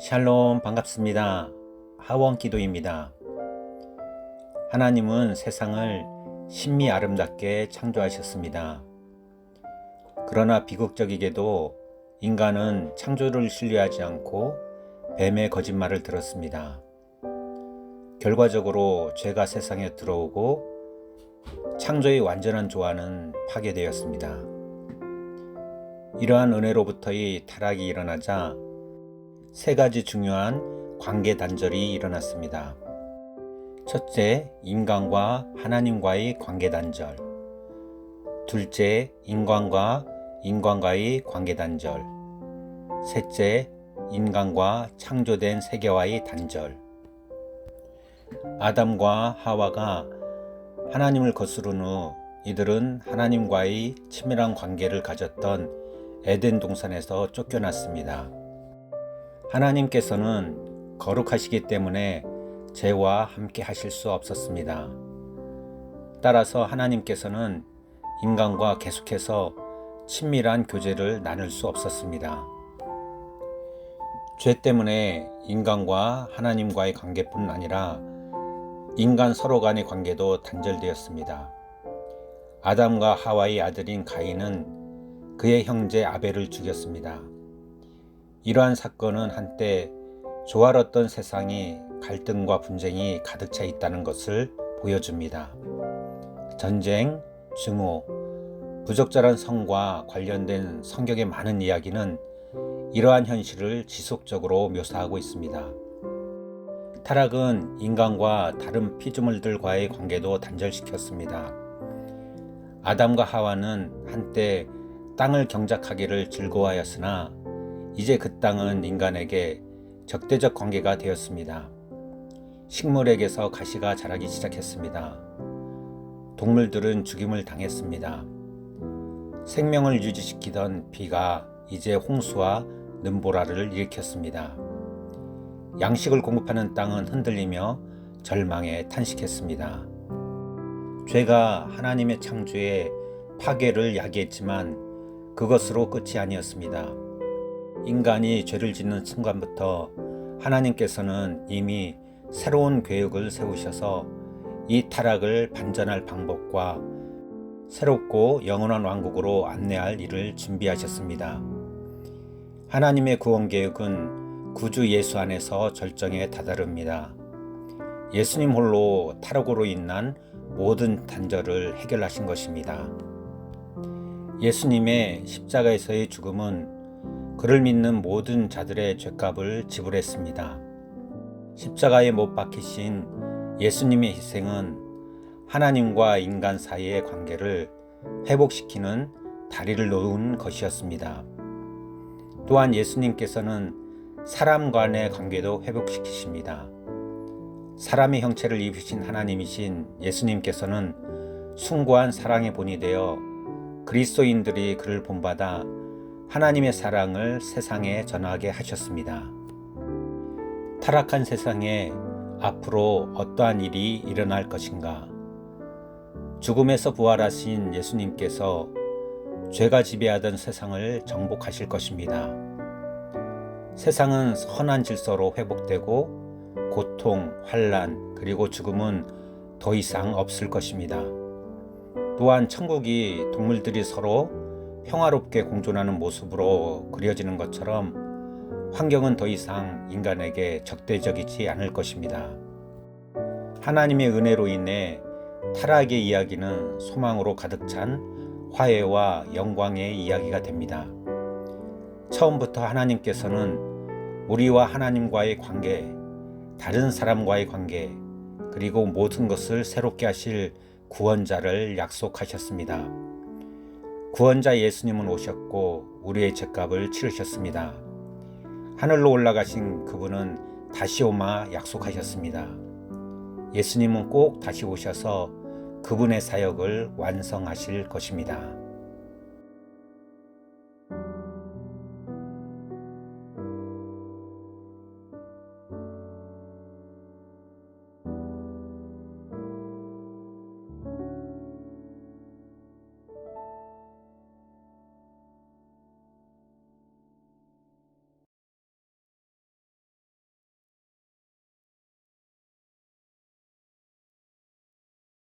샬롬 반갑습니다. 하원 기도입니다. 하나님은 세상을 신미 아름답게 창조하셨습니다. 그러나 비극적이게도 인간은 창조를 신뢰하지 않고 뱀의 거짓말을 들었습니다. 결과적으로 죄가 세상에 들어오고 창조의 완전한 조화는 파괴되었습니다. 이러한 은혜로부터의 타락이 일어나자 세 가지 중요한 관계 단절이 일어났습니다. 첫째, 인간과 하나님과의 관계 단절. 둘째, 인간과 인간과의 관계 단절. 셋째, 인간과 창조된 세계와의 단절. 아담과 하와가 하나님을 거스른 후 이들은 하나님과의 친밀한 관계를 가졌던 에덴 동산에서 쫓겨났습니다. 하나님께서는 거룩하시기 때문에 죄와 함께 하실 수 없었습니다. 따라서 하나님께서는 인간과 계속해서 친밀한 교제를 나눌 수 없었습니다. 죄 때문에 인간과 하나님과의 관계뿐 아니라 인간 서로 간의 관계도 단절되었습니다. 아담과 하와의 아들인 가인은 그의 형제 아벨을 죽였습니다. 이러한 사건은 한때 조화롭던 세상이 갈등과 분쟁이 가득 차 있다는 것을 보여줍니다. 전쟁, 증오, 부적절한 성과 관련된 성경의 많은 이야기는 이러한 현실을 지속적으로 묘사하고 있습니다. 타락은 인간과 다른 피조물들과의 관계도 단절시켰습니다. 아담과 하와는 한때 땅을 경작하기를 즐거워하였으나 이제 그 땅은 인간에게 적대적 관계가 되었습니다. 식물에게서 가시가 자라기 시작했습니다. 동물들은 죽임을 당했습니다. 생명을 유지시키던 비가 이제 홍수와 눈보라를 일으켰습니다. 양식을 공급하는 땅은 흔들리며 절망에 탄식했습니다. 죄가 하나님의 창조에 파괴를 야기했지만 그것으로 끝이 아니었습니다. 인간이 죄를 짓는 순간부터 하나님께서는 이미 새로운 계획을 세우셔서 이 타락을 반전할 방법과 새롭고 영원한 왕국으로 안내할 일을 준비하셨습니다. 하나님의 구원 계획은 구주 예수 안에서 절정에 다다릅니다. 예수님 홀로 타락으로 인한 모든 단절을 해결하신 것입니다. 예수님의 십자가에서의 죽음은 그를 믿는 모든 자들의 죄값을 지불했습니다. 십자가에 못 박히신 예수님의 희생은 하나님과 인간 사이의 관계를 회복시키는 다리를 놓은 것이었습니다. 또한 예수님께서는 사람 간의 관계도 회복시키십니다. 사람의 형체를 입으신 하나님이신 예수님께서는 숭고한 사랑의 본이 되어 그리스도인들이 그를 본받아 하나님의 사랑을 세상에 전하게 하셨습니다. 타락한 세상에 앞으로 어떠한 일이 일어날 것인가? 죽음에서 부활하신 예수님께서 죄가 지배하던 세상을 정복하실 것입니다. 세상은 선한 질서로 회복되고 고통, 환란, 그리고 죽음은 더 이상 없을 것입니다. 또한 천국이 동물들이 서로 평화롭게 공존하는 모습으로 그려지는 것처럼 환경은 더 이상 인간에게 적대적이지 않을 것입니다. 하나님의 은혜로 인해 타락의 이야기는 소망으로 가득 찬 화해와 영광의 이야기가 됩니다. 처음부터 하나님께서는 우리와 하나님과의 관계, 다른 사람과의 관계, 그리고 모든 것을 새롭게 하실 구원자를 약속하셨습니다. 구원자 예수님은 오셨고 우리의 죄값을 치르셨습니다. 하늘로 올라가신 그분은 다시 오마 약속하셨습니다. 예수님은 꼭 다시 오셔서 그분의 사역을 완성하실 것입니다.